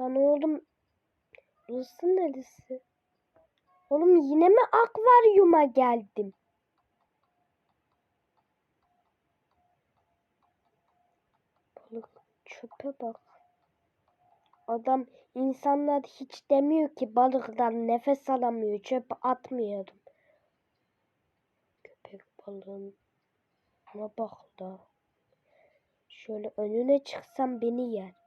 Lan oğlum. Burası neresi? Oğlum yine mi akvaryuma geldim? Balık çöpe bak. Adam insanlar hiç demiyor ki balıktan nefes alamıyor. Çöp atmıyorum. Köpek balığın ama bak da. Şöyle önüne çıksam beni yer.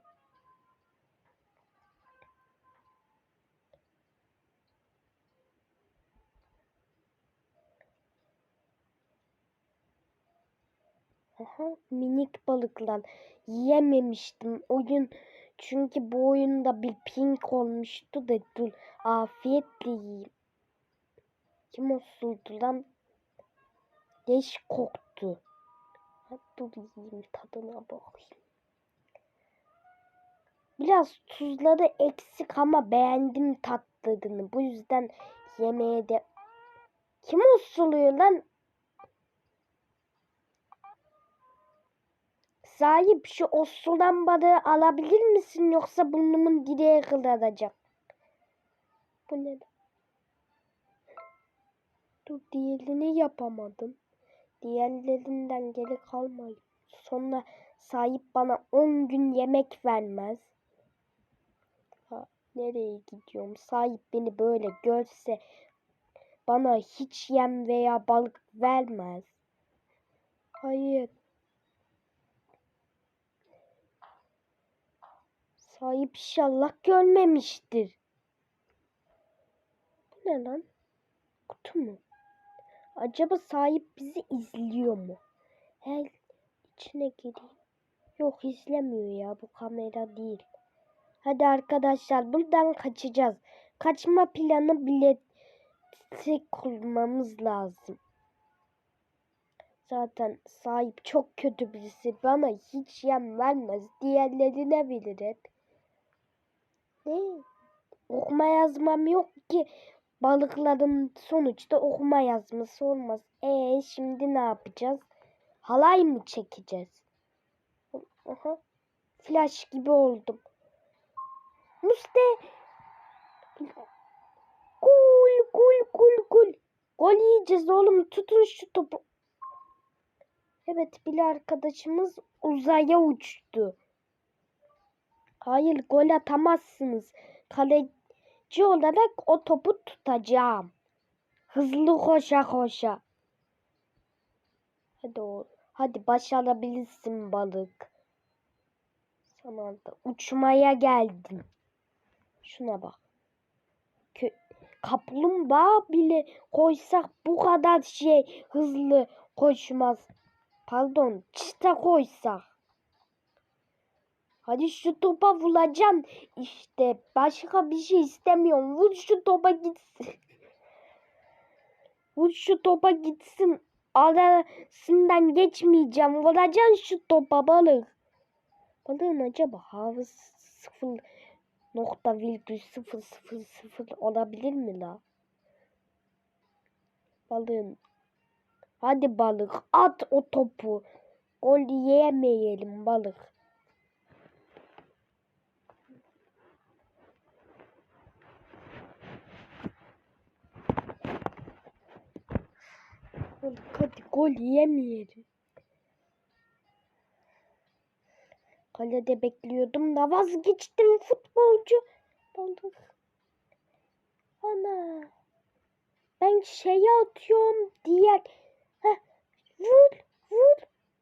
Aha, minik balıklar. Yiyememiştim. Oyun çünkü bu oyunda bir pink olmuştu da dur afiyetle yiyeyim. Kim osurdu lan? Değişik koktu. Dur yiyeyim tadına bakayım. Biraz tuzları eksik ama beğendim tatlılığını. Bu yüzden yemeğe de... Kim osuluyor lan? Sahip şu osulan balığı alabilir misin yoksa burnumun direği kırılacak. Bu ne? Dur diğerini yapamadım. Diğerlerinden geri kalmayın. Sonra sahip bana 10 gün yemek vermez. Ha, nereye gidiyorum? Sahip beni böyle görse bana hiç yem veya balık vermez. Hayır. Sahip inşallah görmemiştir. Bu ne lan? Kutu mu? Acaba sahip bizi izliyor mu? Her içine gireyim. Yok izlemiyor ya bu kamera değil. Hadi arkadaşlar buradan kaçacağız. Kaçma planı bileti kurmamız lazım. Zaten sahip çok kötü birisi. Bana hiç yem vermez. Diğerlerine verir hep. Ne? Okuma yazmam yok ki. Balıkların sonuçta okuma yazması olmaz. E şimdi ne yapacağız? Halay mı çekeceğiz? Aha. Flash gibi oldum. Muste. Kul kul kul kul. Gol yiyeceğiz oğlum. Tutun şu topu. Evet bir arkadaşımız uzaya uçtu. Hayır gol atamazsınız. Kaleci olarak o topu tutacağım. Hızlı koşa koşa. Hadi o. Hadi başarabilirsin balık. Da uçmaya geldim. Şuna bak. Kö Kaplumbağa bile koysak bu kadar şey hızlı koşmaz. Pardon, çita koysak. Hadi şu topa vuracaksın. İşte başka bir şey istemiyorum. Vur şu topa gitsin. Vur şu topa gitsin. Arasından geçmeyeceğim. Vuracaksın şu topa balık. Balığın acaba hafızası sıfır nokta virgül sıfır sıfır sıfır olabilir mi la? Balığın. Hadi balık at o topu. Gol yiyemeyelim balık. Balık hadi gol yiyemeyelim. Kalede bekliyordum da vazgeçtim futbolcu. Balık. Ana. Ben şeye atıyorum diğer. Heh, vur vur.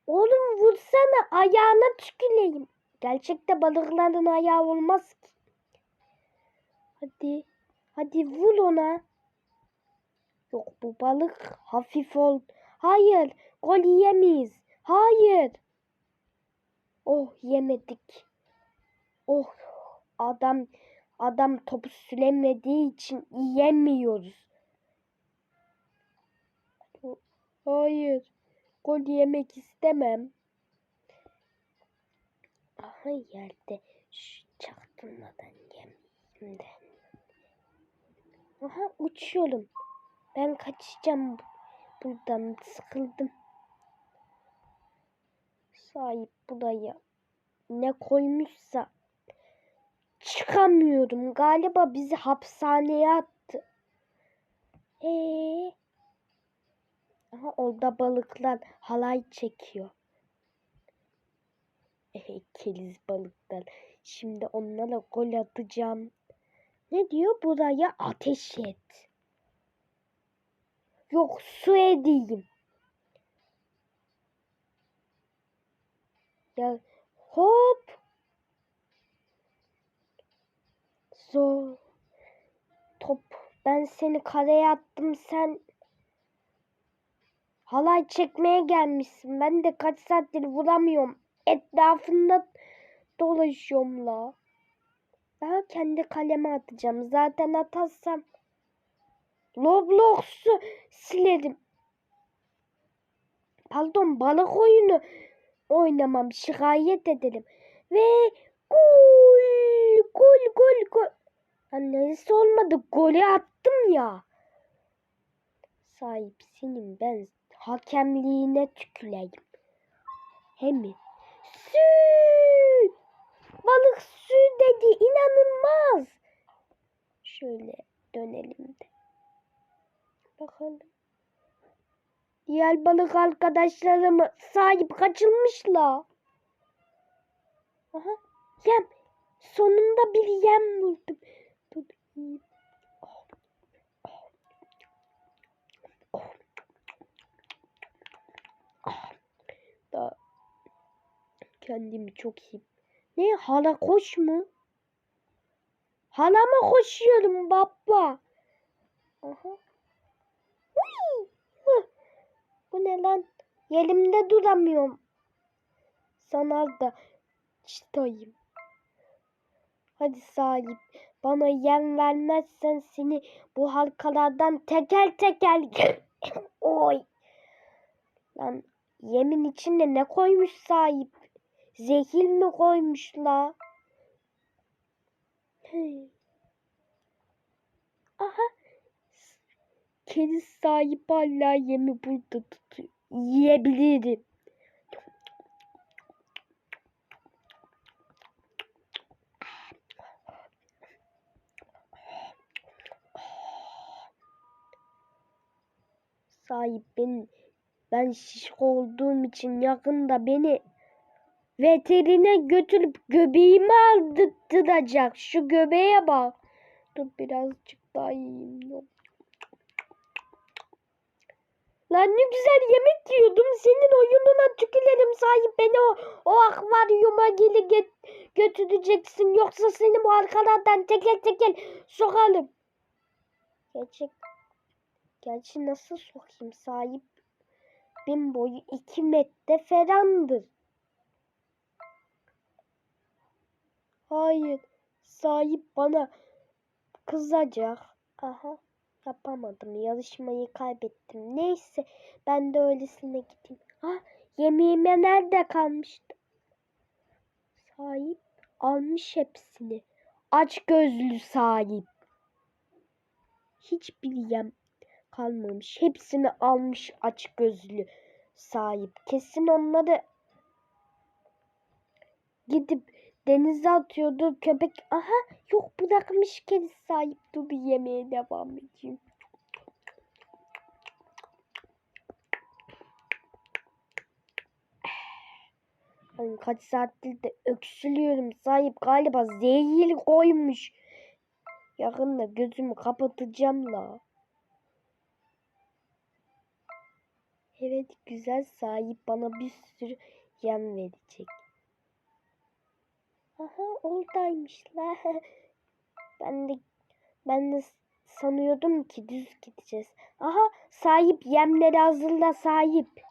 Oğlum vursana ayağına tüküreyim. Gerçekte balıkların ayağı olmaz ki. Hadi. Hadi vur ona. Yok bu balık hafif ol. Hayır. Gol yiyemeyiz. Hayır. Oh yemedik. Oh adam adam topu süremediği için yiyemiyoruz. Hayır. Gol yemek istemem. Aha yerde. Şu çaktırmadan de. Aha uçuyorum. Ben kaçacağım buradan. Sıkıldım. Sahip buraya ne koymuşsa çıkamıyorum. Galiba bizi hapishaneye attı. Ee? Aha orada balıklar halay çekiyor. Eh, keriz balıklar. Şimdi onlara gol atacağım. Ne diyor? Buraya ateş et. Yok su edeyim. Ya hop. Zor. Top. Ben seni kareye attım sen halay çekmeye gelmişsin. Ben de kaç saattir vuramıyorum. Etrafında dolaşıyorum la. Daha kendi kaleme atacağım. Zaten atarsam Roblox'u silerim. Pardon balık oyunu oynamam. Şikayet ederim. Ve gol gol gol gol. Annesi olmadı. Golü attım ya. Sahip senin ben hakemliğine tüküreyim. Hem Sü! Balık sü dedi. İnanılmaz. Şöyle dönelim de. Bakalım. Diğer balık arkadaşlarımı sahip kaçılmışla. Aha. Yem. Sonunda bir yem buldum. Dur kendimi çok iyi. Ne hala koş mu? Hala mı koşuyorum baba? Aha. Bu ne lan? Yerimde duramıyorum. Sanal da çıtayım. Hadi sahip. Bana yem vermezsen seni bu halkalardan teker teker oy. Lan yemin içinde ne koymuş sahip? Zehir mi koymuş la? Aha. Kedi sahip hala yemi burada tutuyor. Yiyebilirim. Sahip ben, ben şişko olduğum için yakında beni veterine götürüp göbeğimi aldırtacak. Şu göbeğe bak. Dur birazcık daha yiyeyim. Yok. Lan ne güzel yemek yiyordum. Senin oyununa tükülerim sahip beni o, o akvaryuma geri get, götüreceksin. Yoksa seni bu arkalardan teker teker sokalım. Gerçek. Gerçi nasıl sokayım sahip? Bin boyu iki metre falandır. Hayır. Sahip bana kızacak. Aha. Yapamadım. Yarışmayı kaybettim. Neyse. Ben de öylesine gideyim. Ah yemeğime nerede kalmıştı? Sahip almış hepsini. Aç gözlü sahip. Hiçbir yem kalmamış. Hepsini almış aç gözlü sahip. Kesin onları gidip denize atıyordu. Köpek aha yok bırakmış kedi sahip. Dur bir yemeğe devam edeyim. Hani kaç saattir de öksürüyorum sahip galiba zehir koymuş. Yakında gözümü kapatacağım la. Evet güzel sahip bana bir sürü yem verecek. Aha oradaymışlar. Ben de ben de sanıyordum ki düz gideceğiz. Aha sahip yemleri hazırla sahip.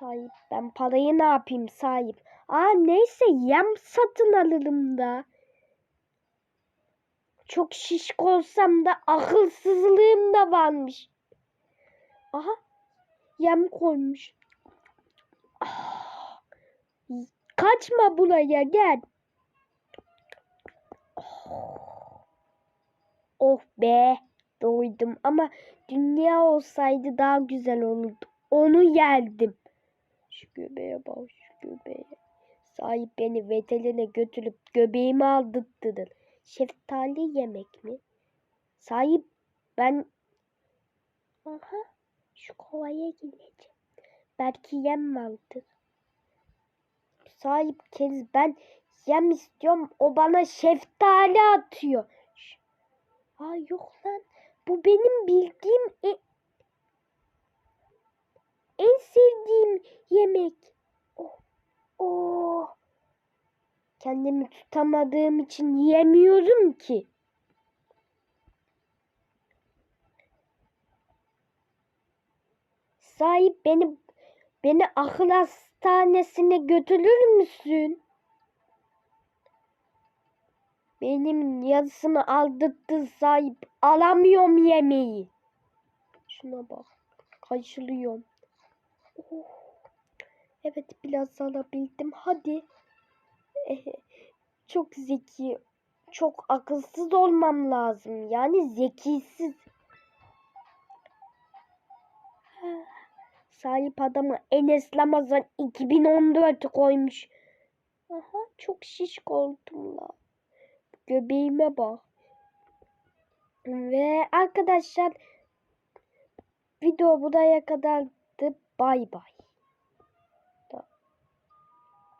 Sahip ben parayı ne yapayım sahip. Aa neyse yem satın alırım da. Çok şişko olsam da akılsızlığım da varmış. Aha yem koymuş. Ah, kaçma buraya gel. Oh be doydum ama dünya olsaydı daha güzel olurdu. Onu yerdim. Şu göbeğe bak şu göbeğe. Sahip beni veterine götürüp göbeğimi aldırttırır. Şeftali yemek mi? Sahip ben... Aha şu kovaya gideceğim. Belki yem vardır. Sahip kez ben yem istiyorum. O bana şeftali atıyor. Aa yok lan. Bu benim bildiğim e- en sevdiğim yemek. Oh. Oh. Kendimi tutamadığım için yiyemiyorum ki. Sahip beni beni akıl hastanesine götürür müsün? Benim yarısını aldırttı sahip. Alamıyorum yemeği. Şuna bak. Kaçılıyorum. Oh. Evet biraz alabildim. Hadi. Eh, Çok zeki. Çok akılsız olmam lazım. Yani zekisiz. Sahip adamı Enes Ramazan 2014 koymuş. Aha çok şişk oldum. Göbeğime bak. Ve arkadaşlar video buraya kadardı. Bay bay.